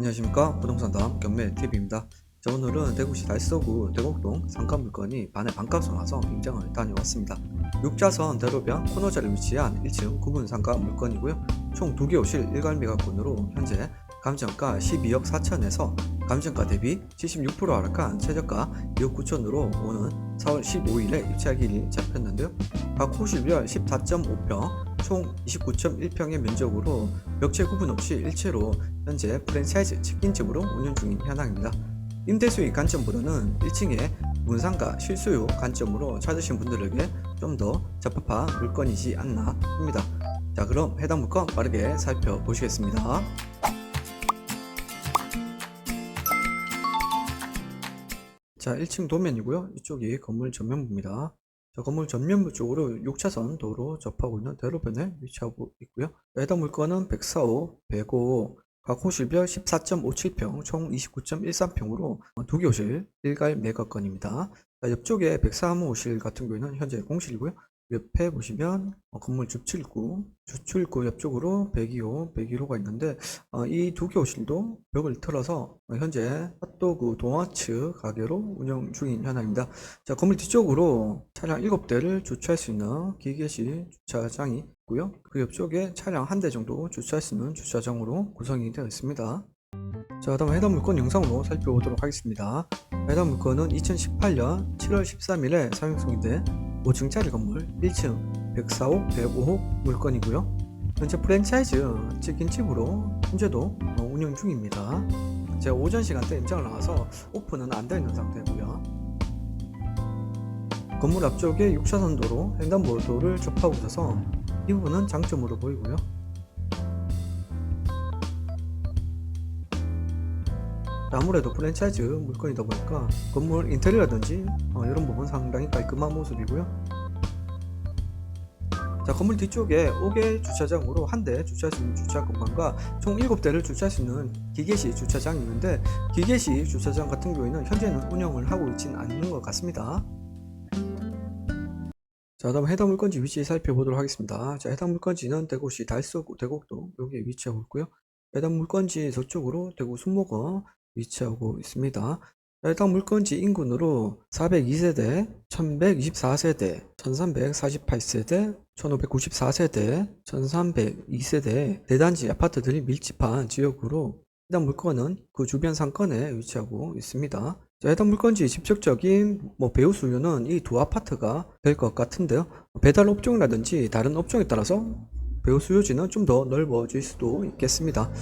안녕하십니까. 부동산담 경매TV입니다. 자 오늘은 대구시 달서구 대곡동 상가 물건이 반에 반값으로 나서 임장을 다녀왔습니다. 6자선 대로변 코너자리에 위치한 1층 구분 상가 물건이고요. 총 2개 호실 1갈미가권으로 현재 감정가 12억 4천에서 감정가 대비 76% 하락한 최저가 2억 9천으로 오는 4월 15일에 입찰일이 잡혔는데요 각 호실별 14.5평 총 29.1평의 면적으로 벽체 구분 없이 일체로 현재 프랜차이즈 치킨집으로 운영 중인 현황입니다. 임대 수익 관점보다는 1층에 문상가 실수요 관점으로 찾으신 분들에게 좀 더 적합한 물건이지 않나 합니다. 자 그럼 해당 물건 빠르게 살펴보시겠습니다. 자 1층 도면이고요. 이쪽이 건물 전면부입니다. 자, 건물 전면부 쪽으로 6차선 도로 접하고 있는 대로변에 위치하고 있고요. 해당 물건은 104호, 105호, 각 호실별 14.57평, 총 29.13평으로 두 개 호실 1갈 매각건입니다. 자, 옆쪽에 103호 호실 같은 경우에는 현재 공실이고요. 옆에 보시면 어, 건물 주출구, 주출구 옆쪽으로 102호, 101호가 있는데 어, 이두개 호실도 벽을 틀어서 어, 현재 핫도그 동아츠 가게로 운영 중인 현황입니다. 자, 건물 뒤쪽으로 차량 7대를 주차할 수 있는 기계식 주차장이 있고요. 그 옆쪽에 차량 한 대 정도 주차할 수 있는 주차장으로 구성이 되어 있습니다. 자, 다음 해당 물건 영상으로 살펴보도록 하겠습니다. 해당 물건은 2018년 7월 13일에 사용승인데 5층짜리 건물 1층 104호, 105호 물건이고요. 현재 프랜차이즈 치킨집으로 현재도 어, 운영 중입니다. 제가 오전 시간대 임장을 나와서 오픈은 안 되어 있는 상태고요. 건물 앞쪽에 6차선 도로, 횡단보도를 접하고 있어서 이 부분은 장점으로 보이고요. 아무래도 프랜차이즈 물건이다 보니까 건물 인테리어라든지 어, 이런 부분 상당히 깔끔한 모습이고요. 자, 건물 뒤쪽에 5개 주차장으로 한 대 주차할 수 있는 주차 공간과 총 7대를 주차할 수 있는 기계식 주차장이 있는데 기계식 주차장 같은 경우에는 현재는 운영을 하고 있지는 않는 것 같습니다. 자, 다음 해당 물건지 위치 살펴보도록 하겠습니다. 자, 해당 물건지는 대구시 달서구 대곡동 여기에 위치하고 있고요. 해당 물건지 저쪽으로 대구 순목원 위치하고 있습니다. 해당 물건지 인근으로 402세대, 1124세대, 1348세대, 1594세대, 1302세대 대단지 아파트들이 밀집한 지역으로 해당 물건은 그 주변 상권에 위치하고 있습니다. 자, 해당 물건지 직접적인 뭐 배우 수요는 이 두 아파트가 될 것 같은데요. 배달 업종이라든지 다른 업종에 따라서 배우 수요지는 좀 더 넓어질 수도 있겠습니다.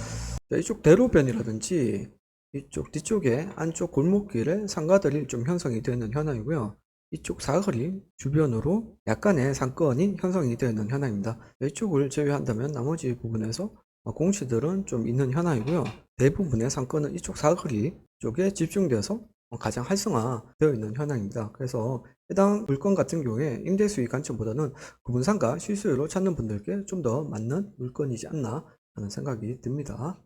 자, 이쪽 대로변이라든지 이쪽 뒤쪽에 안쪽 골목길에 상가들이 좀 형성이 되는 현황이고요. 이쪽 사거리 주변으로 약간의 상권이 형성이 되는 현황입니다. 이쪽을 제외한다면 나머지 부분에서 공시들은 좀 있는 현황이고요. 대부분의 상권은 이쪽 사거리 쪽에 집중돼서 가장 활성화되어 있는 현황입니다. 그래서 해당 물건 같은 경우에 임대 수익 관점보다는 구분상가 실수요로 찾는 분들께 좀 더 맞는 물건이지 않나 하는 생각이 듭니다.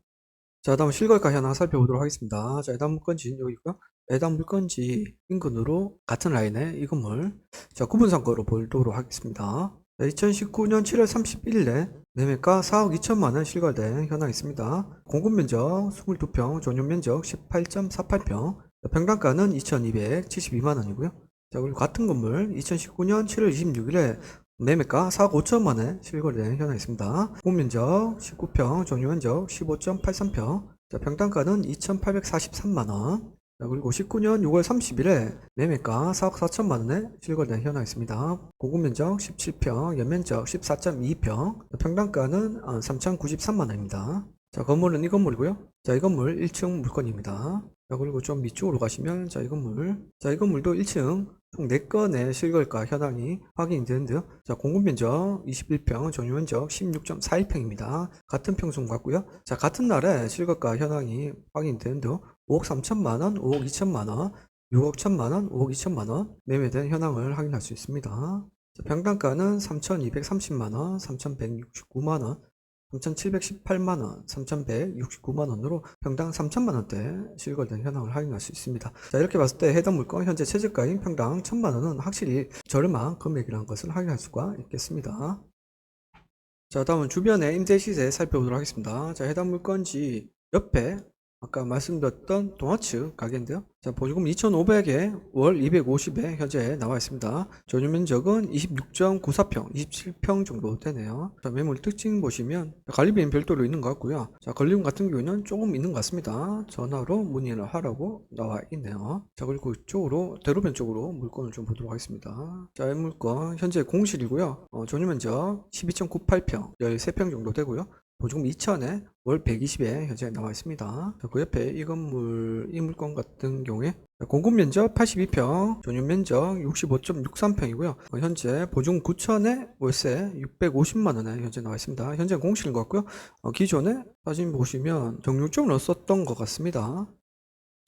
자, 다음 실거래가 현황 살펴보도록 하겠습니다. 자, 해당 물건지 여기 있고요. 해당 물건지 인근으로 같은 라인에 이 건물 자, 구분상가로 보도록 하겠습니다. 2019년 7월 31일에 매매가 4억 2천만 원 실거래된 현황이 있습니다. 공급 면적 22평, 전용 면적 18.48평, 평당가는 2,272만 원이고요. 자, 그리고 같은 건물 2019년 7월 26일에 매매가 4억 5천만 원 실거래된 현황이 있습니다. 공면적 19평, 종료면적 15.83평, 자, 평당가는 2,843만 원. 자, 그리고 19년 6월 30일에 매매가 4억 4천만 원에 실거래된 현황이 있습니다. 공급면적 17평, 연면적 14.2평, 평당가는 3,093만 원입니다. 자, 건물은 이 건물이고요. 자, 이 건물 1층 물건입니다. 자, 그리고 좀 밑쪽으로 가시면, 자, 이 건물. 자, 이 건물도 1층 총 4건의 실거래가 현황이 확인이 되는데요. 자, 공급면적 21평, 전유면적 16.41평입니다. 같은 평수 같고요. 자, 같은 날에 실거래가 현황이 확인이 되는데요. 5억 3천만 원, 5억 2천만 원, 6억 1천만 원, 5억 2천만 원 매매된 현황을 확인할 수 있습니다. 자, 평당가는 3,230만 원, 3,169만 원, 3,718만원, 3,169만원으로 평당 3천만원대 실거래된 현황을 확인할 수 있습니다. 자, 이렇게 봤을 때 해당 물건 현재 최저가인 평당 1천만원은 확실히 저렴한 금액이라는 것을 확인할 수가 있겠습니다. 자, 다음은 주변의 임대 시세 살펴보도록 하겠습니다. 자, 해당 물건지 옆에 아까 말씀드렸던 도너츠 가게인데요. 자, 보조금 2,500에 월 250에 현재 나와 있습니다. 전유 면적은 26.94평, 27평 정도 되네요. 자, 매물 특징 보시면 관리비는 별도로 있는 것 같고요. 자, 권리금 같은 경우에는 조금 있는 것 같습니다. 전화로 문의를 하라고 나와 있네요. 자, 그리고 이쪽으로 대로변 쪽으로 물건을 좀 보도록 하겠습니다. 자, 이 물건 현재 공실이고요. 어, 전유 면적 12.98평, 13평 정도 되고요. 보조금 2,000에 월 120에 현재 나와 있습니다. 자, 그 옆에 이 건물, 이 물건 같은 경우에 공급 면적 82평, 전용 면적 65.63평이고요. 어, 현재 보증 9,000에 월세 650만 원에 현재 나와 있습니다. 현재 공실인 것 같고요. 어, 기존에 사진 보시면 정육점을 썼던 것 같습니다.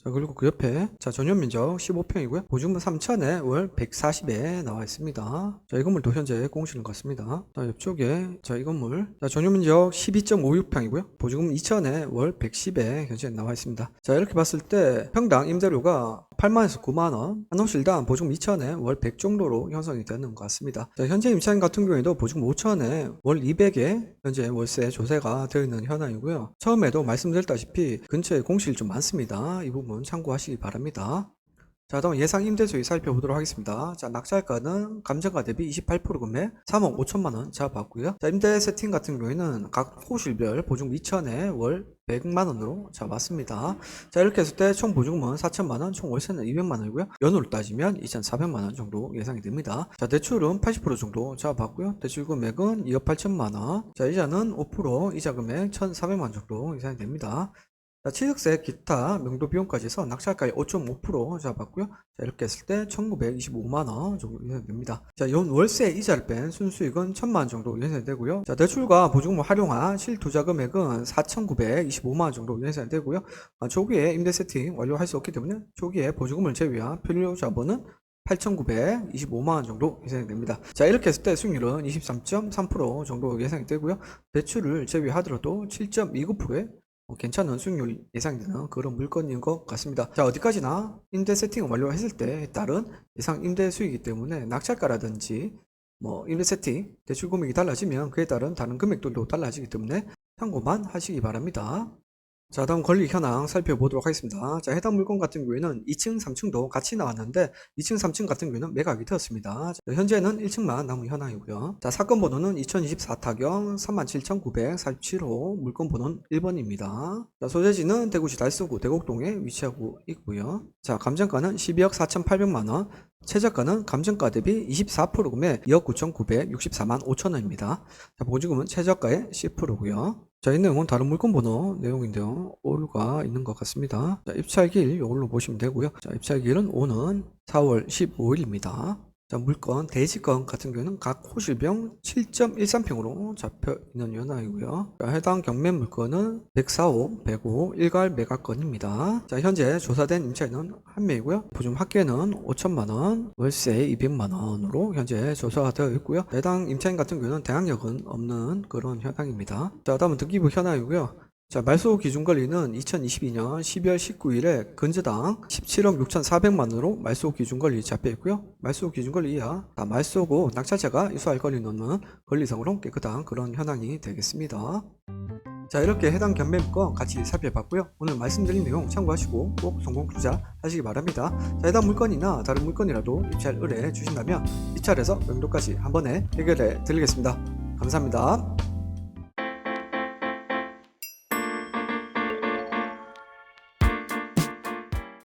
자, 그리고 그 옆에, 자, 전용 면적 15평이고요. 보증금 3,000에 월 140에 나와 있습니다. 자, 이 건물도 현재 것 같습니다. 자, 옆쪽에, 자, 이 건물, 자, 전용 면적 12.56평이고요. 보증금 2,000에 월 110에 현재 나와 있습니다. 자, 이렇게 봤을 때 평당 임대료가 8만에서 9만원, 한 호실당 보증금 2,000에 월 100 정도로 형성이 되는 것 같습니다. 자, 현재 임차인 같은 경우에도 보증금 5,000에 월 200에 현재 월세 조세가 되어 있는 현황이고요. 처음에도 말씀드렸다시피 근처에 공실이 좀 많습니다. 이 부분 참고하시기 바랍니다. 자, 다음 예상 임대 수익 살펴보도록 하겠습니다. 자, 낙찰가는 감정가 대비 28% 금액 3억 5천만 원 잡았고요. 자, 임대 세팅 같은 경우에는 각 호실별 보증 2천에 월 100만 원으로 잡았습니다. 자, 이렇게 했을 때 총 보증금은 4천만 원, 총 월세는 200만 원이고요. 연으로 따지면 2,400만 원 정도 예상이 됩니다. 자, 대출은 80% 정도 잡았고요. 대출 금액은 2억 8천만 원. 자, 이자는 5% 이자 금액 1,400만 원 정도 예상이 됩니다. 자, 취득세, 기타, 명도 비용까지 해서 낙찰가의 5.5% 잡았고요. 자, 이렇게 했을 때 1925만원 정도 예상됩니다. 자, 연 월세 이자를 뺀 순수익은 1000만원 정도 예상되고요. 자, 대출과 보증금을 활용한 실투자 금액은 4,925만원 정도 예상되고요. 아, 초기에 임대 세팅 완료할 수 없기 때문에 초기에 보증금을 제외한 필요 자본은 8,925만원 정도 예상이 됩니다. 자, 이렇게 했을 때 수익률은 23.3% 정도 예상이 되고요. 대출을 제외하더라도 7.29%의 어, 괜찮은 수익률 예상되는 그런 물건인 것 같습니다. 자, 어디까지나 임대 세팅을 완료했을 때에 따른 예상 임대 수익이기 때문에 낙찰가라든지 뭐 임대 세팅, 대출 금액이 달라지면 그에 따른 다른 금액들도 달라지기 때문에 참고만 하시기 바랍니다. 자, 다음 권리 현황 살펴보도록 하겠습니다. 자, 해당 물건 같은 경우에는 2층, 3층도 같이 나왔는데 2층, 3층 같은 경우에는 매각이 되었습니다. 자, 현재는 1층만 남은 현황이고요. 자, 사건 번호는 2024 타경 37,947호 물건 번호는 1번입니다. 자, 소재지는 대구시 달서구 대곡동에 위치하고 있고요. 자, 감정가는 12억 4,800만 원, 최저가는 감정가 대비 24% 금액 2억 9,964만 5천 원입니다. 자, 보증금은 최저가의 10%고요. 자, 이 내용은 다른 물건 번호 내용인데요. 오류가 있는 것 같습니다. 자, 입찰길 이걸로 보시면 되고요. 자, 입찰길은 오는 4월 15일입니다. 자, 물건, 대지건 같은 경우는 각 호실병 7.13평으로 잡혀 있는 현황이고요. 자, 해당 경매 물건은 104호, 105, 일괄 매각건입니다. 자, 현재 조사된 임차인은 한 명이고요. 보증 합계는 5천만원, 월세 200만원으로 현재 조사되어 있고요. 해당 임차인 같은 경우는 대항력은 없는 그런 현황입니다. 자, 다음은 등기부 현황이고요. 자, 말소 기준 권리는 2022년 12월 19일에 근저당 17억 6,400만원으로 말소 기준 권리 잡혀 있고요. 말소 기준 권리 이하 다 말소고 낙찰자가 이수할 권리 넣는 권리상으로 깨끗한 그런 현황이 되겠습니다. 자, 이렇게 해당 경매물건 같이 살펴봤고요. 오늘 말씀드린 내용 참고하시고 꼭 성공 투자 하시기 바랍니다. 자, 해당 물건이나 다른 물건이라도 입찰 의뢰해 주신다면 입찰에서 명도까지 한 번에 해결해 드리겠습니다. 감사합니다.